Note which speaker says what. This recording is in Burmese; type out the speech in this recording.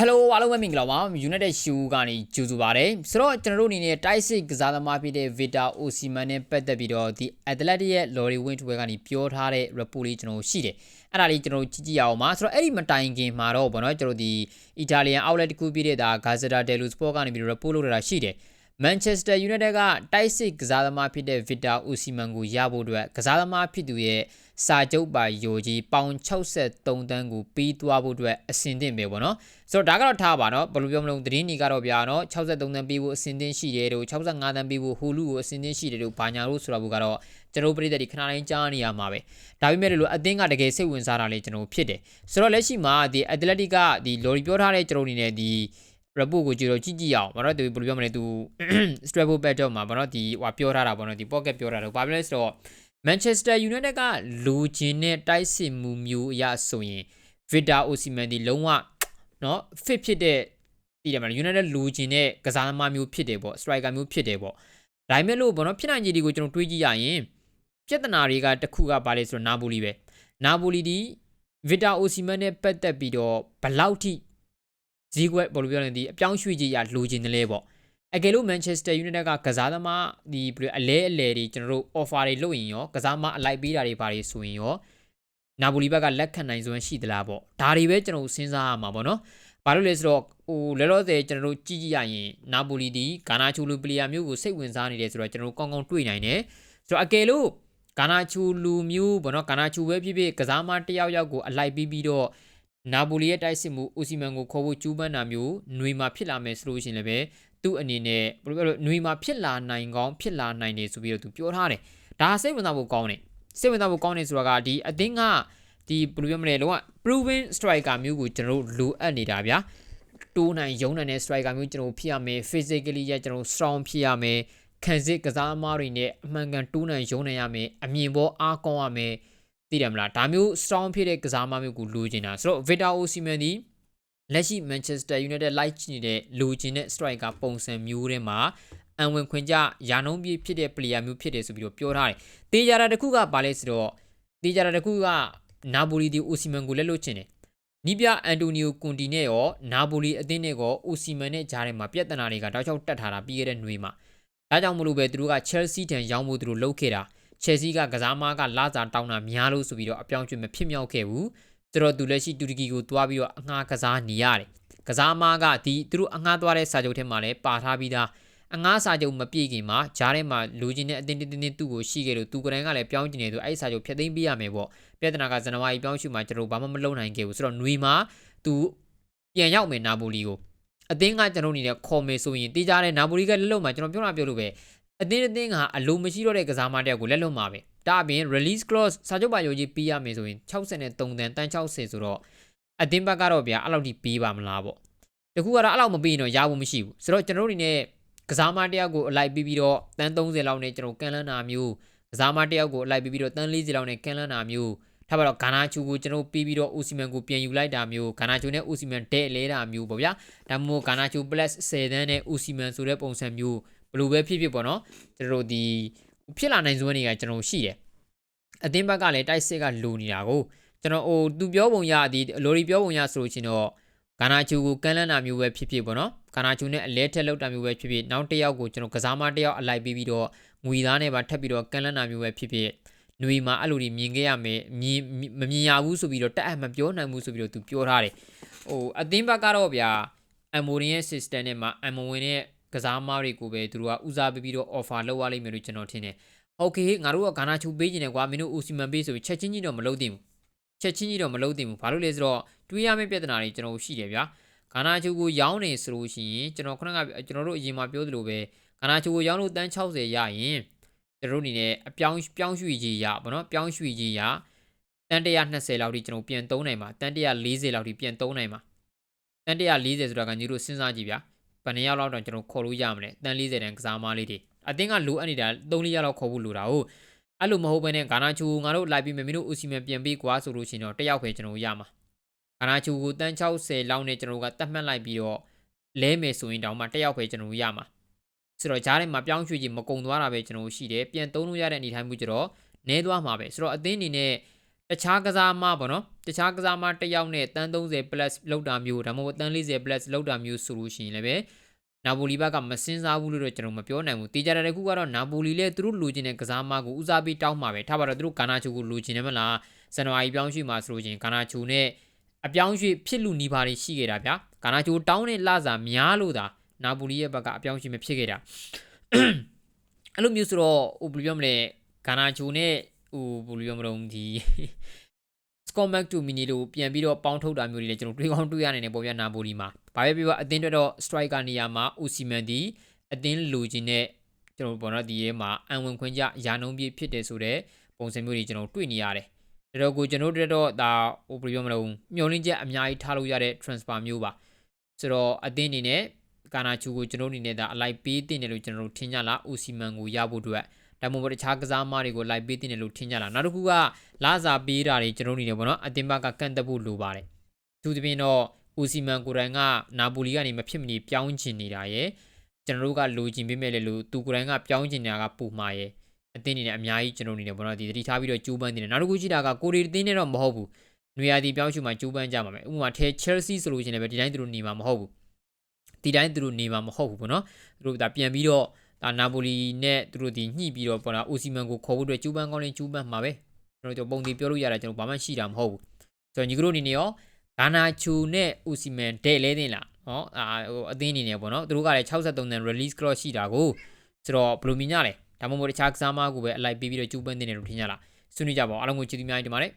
Speaker 1: Hello အားလုံးပဲမင်္ဂလာပါ United Shoe ကနေကြိုဆိုပါရစေဆိုတော့ကျွန်တော်တို့အနေနဲ့ Type 6ကစားသမားဖြစ်တဲ့ Vita Osimhen နဲ့ပတ်သက်ပြီးတော့ဒီ Athletic ရဲ့ Lorry Wintwell ကနေပြောထားတဲ့ report လေးကျွန်တော်တို့ရှိတယ်အဲ့ဒါလေးကျွန်တော်တို့ကြည့်ကြည့်အောင်ပါဆိုတော့အဲ့ဒီမတိုင်ခင်မှာတော့ဗောနော်ကျွန်တော်တို့ဒီ Italian outlet တစ်ခုပြတဲ့ဒါ Gazzetta dello Sport ကနေပြီး report လုပ်ထားတာရှိတယ် Manchester United ကတိုက်စစ်ကစားသမားဖြစ်တဲ့ Victor Osimhen ကိုရဖို့အတွက်ကစားသမားဖြစ်သူရဲ့စာချုပ်ပါယိုကြီးပေါင်63တန်းကိုပြီးသွားဖို့အတွက်အဆင်သင့်ပဲပေါ့နော်ဆိုတော့ဒါကတော့ထားပါနော်ဘယ်လိုပြောမလို့သတင်းကြီးကတော့ဗျာနော်63တန်းပြီးဖို့အဆင်သင့်ရှိတယ်တို့65တန်းပြီးဖို့ဟိုလူကိုအဆင်သင့်ရှိတယ်တို့ဘာညာလို့ဆိုတာဘူးကတော့ကျွန်တော်ပြည်သက်ဒီခဏတိုင်းကြားနေရမှာပဲဒါပေမဲ့လို့အသင်းကတကယ်စိတ်ဝင်စားတာလေကျွန်တော်ဖြစ်တယ်ဆိုတော့လက်ရှိမှာဒီ Athletic ကဒီ Lorry ပြောထားတဲ့ကျွန်တော်အနေနဲ့ဒီ report ကိုကြည့်တော့ကြည့်ကြည့်အောင်ဘာလို့သူဘယ်လိုပြောမလဲသူ strap pad တော့မှာဘာလို့ဒီဟိုပြောထားတာဘာလို့ဒီ pocket ပြောထားတာဘာဖြစ်လဲဆိုတော့ Manchester United ကလူချင်းနဲ့တိုက်စစ်မှုမျိုးအရဆိုရင် Victor Osimhen ဒီလုံးဝเนาะ fit ဖြစ်တဲ့တည်တယ်မလား United လူချင်းနဲ့ကစားသမားမျိုးဖြစ်တယ်ပေါ့ striker မျိုးဖြစ်တယ်ပေါ့ဒါပေမဲ့လို့ဘောနော်ဖြစ်နိုင်ခြေတွေကိုကျွန်တော်တွေးကြည့်ရရင်ပြဿနာတွေကတစ်ခုကဘာလဲဆိုတော့နာပိုလီပဲနာပိုလီဒီ Victor Osimhen နဲ့ပတ်သက်ပြီးတော့ဘလောက်ထိ ဈေးကွက်ဘယ်လိုပြောလဲဒီအပြောင်းရွှေ့ကြီးရလိုချင်တယ်လဲပေါ့အကယ်လို့ Manchester United ကကစားသမားဒီဘယ်လိုအလဲအလဲတွေကျွန်တော်တို့ offer တွေလုပ်ရင်ရောကစားသမားအလိုက်ပေးတာတွေဘာတွေဆိုရင်ရောနာပိုလီဘက်ကလက်ခံနိုင်စွမ်းရှိသလားပေါ့ဒါတွေပဲကျွန်တော်စဉ်းစားရမှာပေါ့နော်ဘာလို့လဲဆိုတော့ဟိုလောလောဆယ်ကျွန်တော်တို့ကြည့်ကြည့်ရရင်နာပိုလီဒီဂါနာချူလူပလီယာမျိုးကိုစိတ်ဝင်စားနေတယ်ဆိုတော့ကျွန်တော်တို့ကောင်းကောင်းတွေ့နိုင်တယ်ဆိုတော့အကယ်လို့ဂါနာချူလူမျိုးပေါ့နော်ဂါနာချူပဲဖြစ်ဖြစ်ကစားမတယောက်ယောက်ကိုအလိုက်ပြီးပြီးတော့ နာပိုလီရဲ့တိုက်စစ်မှုအိုစီမန်ကိုခေါ်ဖို့ကြိုးပမ်းတာမျိုးຫນွေမှာဖြစ်လာမယ်ဆိုလို့ရှိရင်လည်းပဲသူ့အနေနဲ့ဘယ်လိုပြောလို့ຫນွေမှာဖြစ်လာနိုင်ကောင်းဖြစ်လာနိုင်တယ်ဆိုပြီးတော့သူပြောထားတယ်ဒါစိတ်ဝင်စားဖို့ကောင်းတယ်စိတ်ဝင်စားဖို့ကောင်းတယ်ဆိုတာကဒီအသင်းကဒီဘယ်လိုပြောမလဲလုံးဝ proven striker မျိုးကိုကျွန်တော်တို့လိုအပ်နေတာဗျာတိုးနိုင်ရုံးနိုင်တဲ့ striker မျိုးကျွန်တော်ဖြစ်ရမယ် physically ရကျွန်တော် strong ဖြစ်ရမယ်ခံစစ်ကစားသမားတွေနဲ့အမှန်ကန်တိုးနိုင်ရုံးနိုင်ရမယ်အမြင်ပေါ်အားကောင်းရမယ် သိတယ်မလားဒါမျိုး strong ဖြစ်တဲ့ကစားသမားမျိုးကိုလိုချင်တာဆိုတော့ Victor Osimhen ဒီလက်ရှိ Manchester United လိုက်ချနေတဲ့လိုချင်တဲ့ striker ပုံစံမျိုးထဲမှာအံဝင်ခွင်ကြရာနှုံးပြည့်ဖြစ်တဲ့ player မျိုးဖြစ်တယ်ဆိုပြီးတော့ပြောထားတယ်။တေးကြတာတစ်ခုကဘာလဲဆိုတော့တေးကြတာတစ်ခုကနာပိုလီဒီအိုစီမန်ကိုလက်လွတ်ချင်တယ်။နီးပြအန်တိုနီယိုကွန်တီနဲ့ရောနာပိုလီအသင်းနဲ့ရောအိုစီမန်နဲ့ဂျားထဲမှာပြဿနာတွေကတောက်ချောက်တက်ထားတာပြီးခဲ့တဲ့ຫນွေမှာဒါကြောင့်မလို့ပဲသူတို့က Chelsea တန်ရောင်းဖို့သူတို့လုပ်ခဲ့တာ Chelsea ကကစားမားကလာစာတောင်းတာများလို့ဆိုပြီးတော့အပြောင်းအရွှေ့မဖြစ်မြောက်ခဲ့ဘူး။ဆိုတော့သူလက်ရှိတူရကီကိုတွားပြီးတော့အငှားကစားနေရတယ်။ကစားမားကဒီသူတို့အငှားသွားတဲ့စာချုပ်ထဲမှာလည်းပါထားပြီးသားအငှားစာချုပ်မပြည့်ခင်မှာဂျားထဲမှာလူချင်းနဲ့အတင်းတင်းတင်းသူ့ကိုရှိခဲ့လို့သူကလည်းကလည်းပြောင်းကျင်နေသူအဲ့ဒီစာချုပ်ဖျက်သိမ်းပေးရမယ်ပေါ့ပြဿနာကဇန်နဝါရီပြောင်းရွှေ့မှာကျွန်တော်ဘာမှမလုပ်နိုင်ခဲ့ဘူးဆိုတော့ຫນွေမှာသူပြန်ရောက်မယ်နာပိုလီကိုအသင်းကကျွန်တော်အနေနဲ့ခေါ်မယ်ဆိုရင်တေးကြတဲ့နာပိုလီကလက်လုံးမှာကျွန်တော်ပြောတာပြောလို့ပဲ အသင်းအသင်းကအလိုမရှိတော့တဲ့ကစားမတယောက်ကိုလက်လွတ်မှာပဲဒါအပြင် release clause စာချုပ်ပါယုံကြည်ပေးရမယ်ဆိုရင်63တန်တန်တန်60ဆိုတော့အသင်းဘက်ကတော့ဗျာအဲ့လောက်ထိပေးပါမလားပေါ့တခုကတော့အဲ့လောက်မပေးရင်တော့ရဖို့မရှိဘူးဆိုတော့ကျွန်တော်တို့အနေနဲ့ကစားမတယောက်ကိုအလိုက်ပြီးပြီးတော့တန်း30လောက်နဲ့ကျွန်တော်ကန်လန်းတာမျိုးကစားမတယောက်ကိုအလိုက်ပြီးပြီးတော့တန်း40လောက်နဲ့ကန်လန်းတာမျိုးထားပါတော့ဂါနာချူကိုကျွန်တော်ပြီးပြီးတော့အိုစီမန်ကိုပြန်ယူလိုက်တာမျိုးဂါနာချူနဲ့အိုစီမန်တဲ့လဲတာမျိုးပေါ့ဗျာဒါမှမဟုတ်ဂါနာချူ plus 10တန်းနဲ့အိုစီမန်ဆိုတဲ့ပုံစံမျိုးဘယ် လိုပဲဖြစ်ဖြစ်ပေါ့နော်ကျွန်တော်တို့ဒီဖြစ်လာနိုင်စွမ်းတွေကကျွန်တော်ရှိတယ်အသင်းဘက်ကလည်းတိုက်စစ်ကလိုနေတာကိုကျွန်တော်ဟိုသူပြောပုံရဒီလိုရီပြောပုံရဆိုလို့ချင်းတော့ဂါနာချူကိုကန်လန်းတာမျိုးပဲဖြစ်ဖြစ်ပေါ့နော်ဂါနာချူနဲ့အလဲထက်လောက်တာမျိုးပဲဖြစ်ဖြစ်နောက်တစ်ယောက်ကိုကျွန်တော်ကစားမတစ်ယောက်အလိုက်ပြီးပြီးတော့ငွေသားနဲ့ပါထပ်ပြီးတော့ကန်လန်းတာမျိုးပဲဖြစ်ဖြစ်ຫນွေမှာအဲ့လိုတွေမြင်ခဲ့ရမယ်မြင်မမြင်ရဘူးဆိုပြီးတော့တက်အပ်မပြောနိုင်ဘူးဆိုပြီးတော့သူပြောထားတယ်ဟိုအသင်းဘက်ကတော့ဗျာအမိုရင်ရဲ့ system နဲ့မှာအမဝင်ရဲ့ ကစားမားတွေကိုပဲသူတို့ကဦးစားပေးပြီးတော့ offer လုပ်ရလိမ့်မယ်လို့ကျွန်တော်ထင်တယ်။ Okay ငါတို့ကဂါနာချူပေးနေတယ်ကွာမင်းတို့ဦးစီမန်ပေးဆိုပြီးချက်ချင်းကြီးတော့မလုပ်သင့်ဘူး။ချက်ချင်းကြီးတော့မလုပ်သင့်ဘူး။ဘာလို့လဲဆိုတော့တွေးရမယ့်ပြဿနာတွေကျွန်တော်ရှိတယ်ဗျာ။ဂါနာချူကိုရောင်းနေဆိုလို့ရှိရင်ကျွန်တော်ခုနကကျွန်တော်တို့အရင်မှပြောသလိုပဲဂါနာချူကိုရောင်းလို့တန်း60ရရင်ကျွန်တော်တို့အနေနဲ့အပြောင်းပြောင်းရွှေ့ကြီးရပါတော့ပြောင်းရွှေ့ကြီးရတန်120လောက်ထိကျွန်တော်ပြန်သုံးနိုင်ပါတန်140လောက်ထိပြန်သုံးနိုင်ပါတန်140ဆိုတာကညီတို့စဉ်းစားကြည့်ဗျာ ဘယ်နှယောက်လောက်တော့ကျွန်တော်ခေါ်လို့ရမလဲတန်40တန်ကစားမားလေးတွေအတင်းကလိုအပ်နေတာ3-4ယောက်လောက်ခေါ်ဖို့လိုတာဟုတ်အဲ့လိုမဟုတ်ဘဲနဲ့ဂါနာချူငါတို့လိုက်ပြီးမင်းတို့ဦးစီမန်ပြန်ပြီးကွာဆိုလို့ရှိရင်တော့တယောက်ပဲကျွန်တော်ရမှာဂါနာချူကိုတန်60လောက်နဲ့ကျွန်တော်ကတတ်မှတ်လိုက်ပြီးတော့လဲမယ်ဆိုရင်တောင်မှတယောက်ပဲကျွန်တော်ရမှာဆိုတော့ဂျားထဲမှာပြောင်းရွှေ့ခြင်းမကုံသွားတာပဲကျွန်တော်ရှိတယ်ပြန်သုံးလို့ရတဲ့အနေထိုင်မှုကြတော့နဲသွားမှာပဲဆိုတော့အသင်းအနေနဲ့ တခြားကစားမပေါ့နော်တခြားကစားမတစ်ယောက်နဲ့တန်း30 plus လောက်တာမျိုးဒါမှမဟုတ်တန်း40 plus လောက်တာမျိုးဆိုလို့ရှိရင်လည်းပဲနာပိုလီဘက်ကမစင်စားဘူးလို့တော့ကျွန်တော်မပြောနိုင်ဘူးတေချာတဲ့ခုကတော့နာပိုလီလည်းသူတို့လိုချင်တဲ့ကစားမကိုဦးစားပေးတောင်းမှာပဲထားပါတော့သူတို့ကာနာချိုကိုလိုချင်တယ်မလားဇန်နဝါရီပြောင်းရွှေ့မှာဆိုလို့ချင်းကာနာချိုနဲ့အပြောင်းရွှေ့ဖြစ်လူနီးပါးတွေရှိခဲ့တာဗျာကာနာချိုတောင်းတဲ့လစာများလို့သာနာပိုလီရဲ့ဘက်ကအပြောင်းရွှေ့မဖြစ်ခဲ့တာအဲ့လိုမျိုးဆိုတော့ဟိုဘယ်လိုပြောမလဲကာနာချိုနဲ့ ဟိုဘယ်လိုပြောမလို့ဒီ Scott McTominay တို့ပြန်ပြီးတော့ပေါင်းထုတ်တာမျိုးတွေလည်းကျွန်တော်တွေးကောင်းတွေးရနိုင်တယ်ပေါ့ဗျာနာပိုလီမှာ။ဘာပဲပြောပါအသင်းအတွက်တော့ striker နေရာမှာ Osimhen ဒီအသင်းလူချင်းနဲ့ကျွန်တော်ပေါ့နော်ဒီရဲမှာအံဝင်ခွင့်ကြရာနှုံးပြည့်ဖြစ်တယ်ဆိုတော့ပုံစံမျိုးတွေကျွန်တော်တွေ့နေရတယ်။ဒါတော့ကိုကျွန်တော်တို့တော့ဒါဟိုဘယ်လိုပြောမလဲမျောလင်းချက်အများကြီးထားလို့ရတဲ့ transfer မျိုးပါ။ဆိုတော့အသင်းအနေနဲ့ကာနာချူကိုကျွန်တော်အနေနဲ့ဒါအလိုက်ပေးတင်တယ်လို့ကျွန်တော်တို့ထင်ကြလား Osimhen ကိုရဖို့အတွက် ဒါမှမဟုတ်တခြားကစားမတွေကိုလိုက်ပေးတင်တယ်လို့ထင်ကြလားနောက်တစ်ခုကလာစာပေးတာတွေကျွန်တော်တို့နေတယ်ပေါ့နော်အတင်ဘက်ကကန့်တက်ဖို့လိုပါတယ်သူသဖြင့်တော့ဦးစီမန်ကိုယ်တိုင်ကနာပိုလီကနေမဖြစ်မနေပြောင်းချင်နေတာရယ်ကျွန်တော်တို့ကလိုချင်ပေးမဲ့လေလို့သူကိုယ်တိုင်ကပြောင်းချင်နေတာကပူမှာရယ်အတင်းနေနဲ့အများကြီးကျွန်တော်နေတယ်ပေါ့နော်ဒီတတိထားပြီးတော့ကျိုးပန်းနေတယ်နောက်တစ်ခုရှိတာကကိုရီတင်းနေတော့မဟုတ်ဘူးနွေရာသီပြောင်းရွှေ့မှာကျိုးပန်းကြမှာမယ်ဥပမာထဲ Chelsea ဆိုလို့ရှိရင်လည်းဒီတိုင်းသူတို့နေမှာမဟုတ်ဘူးဒီတိုင်းသူတို့နေမှာမဟုတ်ဘူးပေါ့နော်သူတို့ဒါပြန်ပြီးတော့ ဒါနာပိုလီနဲ့သူတို့ဒီညှိပြီးတော့ပေါ့နော်အိုစီမန်ကိုခေါ်ဖို့အတွက်ကျူးပန်းကောင်းလေးကျူးပန်းမှာပဲကျွန်တော်တို့ပုံတီပြောလို့ရတာကျွန်တော်ဘာမှရှိတာမဟုတ်ဘူးဆိုတော့ညီကတို့အနေနဲ့ရောဂါနာချူနဲ့အိုစီမန်ဒဲ့လဲတင်လားဟောအာဟိုအသင်းအနေနဲ့ပေါ့နော်သူတို့ကလည်း63တန် release cross ရှိတာကိုဆိုတော့ဘယ်လိုမြင်ကြလဲဒါမှမဟုတ်တခြားကစားမကိုပဲအလိုက်ပေးပြီးတော့ကျူးပန်းတင်တယ်လို့ထင်ကြလားဆွေးနွေးကြပါဦးအားလုံးကိုကျေးဇူးများကြီးတင်ပါတယ်